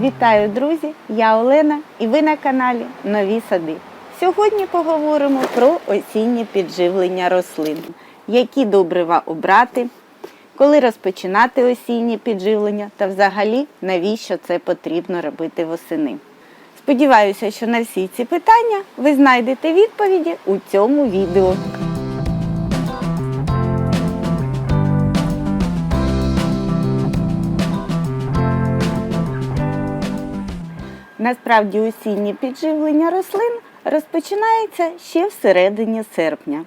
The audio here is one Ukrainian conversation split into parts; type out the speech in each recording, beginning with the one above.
Вітаю, друзі! Я Олена і ви на каналі Нові Сади. Сьогодні поговоримо про осіннє підживлення рослин, які добрива обрати, коли розпочинати осіннє підживлення та взагалі навіщо це потрібно робити восени. Сподіваюся, що на всі ці питання ви знайдете відповіді у цьому відео. Насправді осіннє підживлення рослин розпочинається ще всередині серпня.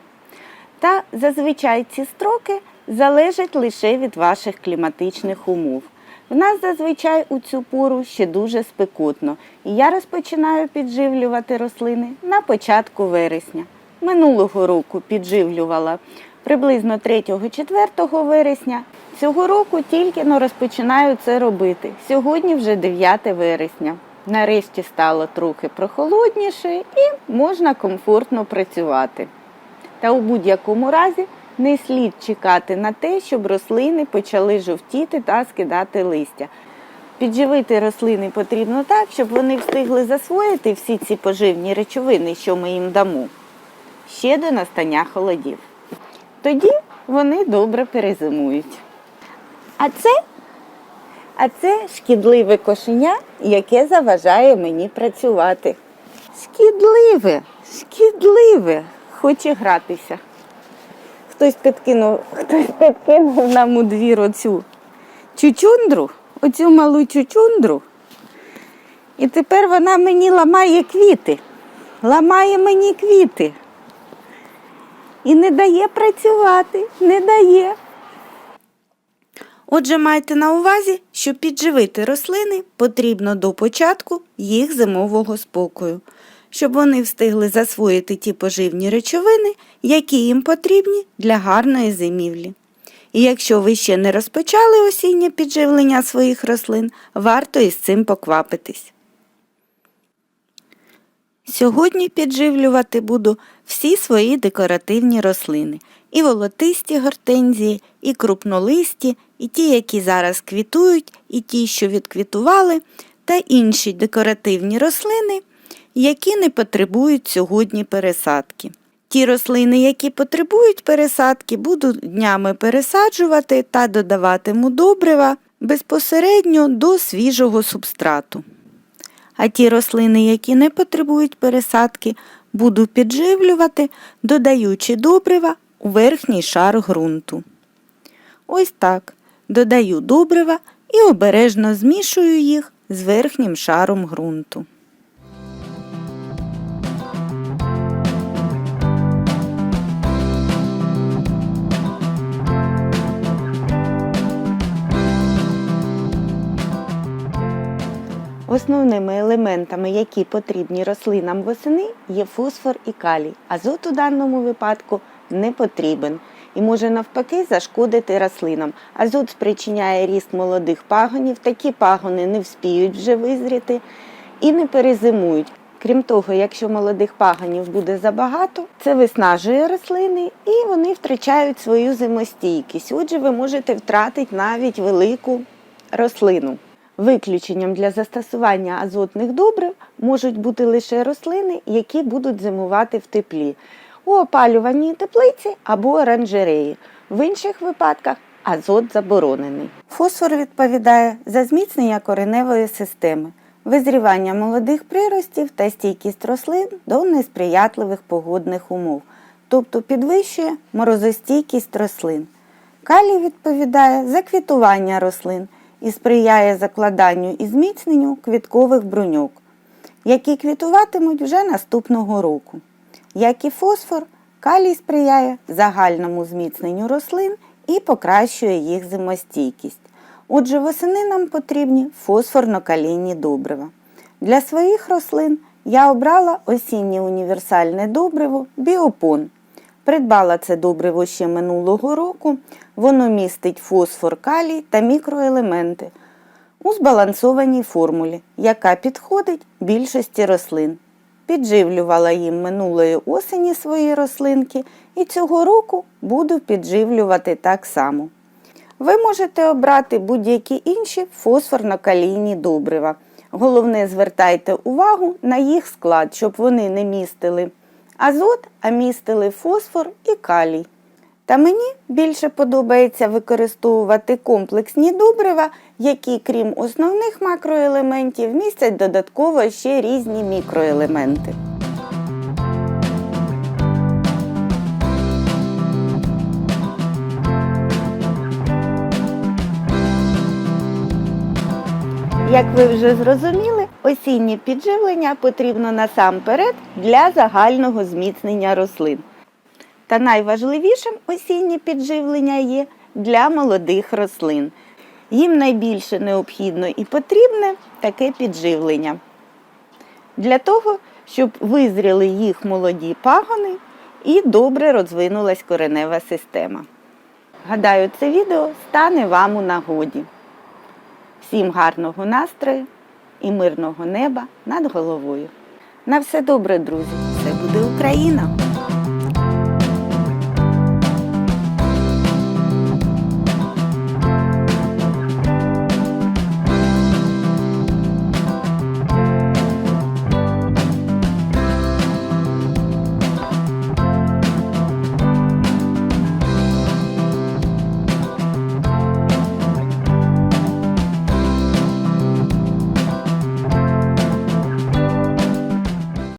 Та зазвичай ці строки залежать лише від ваших кліматичних умов. В нас зазвичай у цю пору ще дуже спекотно, і я розпочинаю підживлювати рослини на початку вересня. Минулого року підживлювала приблизно 3-4 вересня. Цього року тільки но розпочинаю це робити. Сьогодні вже 9 вересня. Нарешті стало трохи прохолодніше і можна комфортно працювати. Та у будь-якому разі не слід чекати на те, щоб рослини почали жовтіти та скидати листя. Підживити рослини потрібно так, щоб вони встигли засвоїти всі ці поживні речовини, що ми їм дамо, ще до настання холодів. Тоді вони добре перезимують. А це а це шкідливе кошеня, яке заважає мені працювати. Шкідливе, шкідливе, хоче гратися. Хтось підкинув, хтось підкинув нам у двір оцю чучундру, оцю малу чучундру. І тепер вона мені ламає квіти, ламає мені квіти. І не дає працювати, не дає. Отже, майте на увазі, що підживити рослини потрібно до початку їх зимового спокою, щоб вони встигли засвоїти ті поживні речовини, які їм потрібні для гарної зимівлі. І якщо ви ще не розпочали осіннє підживлення своїх рослин, варто із цим поквапитись. Сьогодні підживлювати буду всі свої декоративні рослини і волотисті гортензії, і крупнолисті, і ті, які зараз квітують, і ті, що відквітували, та інші декоративні рослини, які не потребують сьогодні пересадки. Ті рослини, які потребують пересадки, буду днями пересаджувати та додаватиму добрива безпосередньо до свіжого субстрату. А ті рослини, які не потребують пересадки, буду підживлювати, додаючи добрива у верхній шар ґрунту. Ось так. Додаю добрива і обережно змішую їх з верхнім шаром ґрунту. Основними елементами, які потрібні рослинам восени, є фосфор і калій. Азот у даному випадку не потрібен і може навпаки зашкодити рослинам. Азот спричиняє ріст молодих пагонів, такі пагони не вспіють вже визріти і не перезимують. Крім того, якщо молодих пагонів буде забагато, це виснажує рослини і вони втрачають свою зимостійкість. Отже, ви можете втратити навіть велику рослину. Виключенням для застосування азотних добрив можуть бути лише рослини, які будуть зимувати в теплі, у опалюваній теплиці або оранжереї. В інших випадках азот заборонений. Фосфор відповідає за зміцнення кореневої системи, визрівання молодих приростів та стійкість рослин до несприятливих погодних умов, тобто підвищує морозостійкість рослин. Калій відповідає за квітування рослин і сприяє закладанню і зміцненню квіткових бруньок, які квітуватимуть вже наступного року. Як і фосфор, калій сприяє загальному зміцненню рослин і покращує їх зимостійкість. Отже, восени нам потрібні фосфорно-калійні добрива. Для своїх рослин я обрала осіннє універсальне добриво біопон. Придбала це добриво ще минулого року. Воно містить фосфор, калій та мікроелементи у збалансованій формулі, яка підходить більшості рослин. Підживлювала їм минулої осені свої рослинки і цього року буду підживлювати так само. Ви можете обрати будь-які інші фосфорно-калійні добрива. Головне, звертайте увагу на їх склад, щоб вони не містили азот, а містили фосфор і калій. Та мені більше подобається використовувати комплексні добрива, які, крім основних макроелементів, містять додатково ще різні мікроелементи. Як ви вже зрозуміли, осіннє підживлення потрібно насамперед для загального зміцнення рослин. Та найважливішим осіннє підживлення є для молодих рослин. Їм найбільше необхідно і потрібне таке підживлення. Для того, щоб визріли їх молоді пагони і добре розвинулась коренева система. Гадаю, це відео стане вам у нагоді. Всім гарного настрою і мирного неба над головою. На все добре, друзі! Все буде Україна!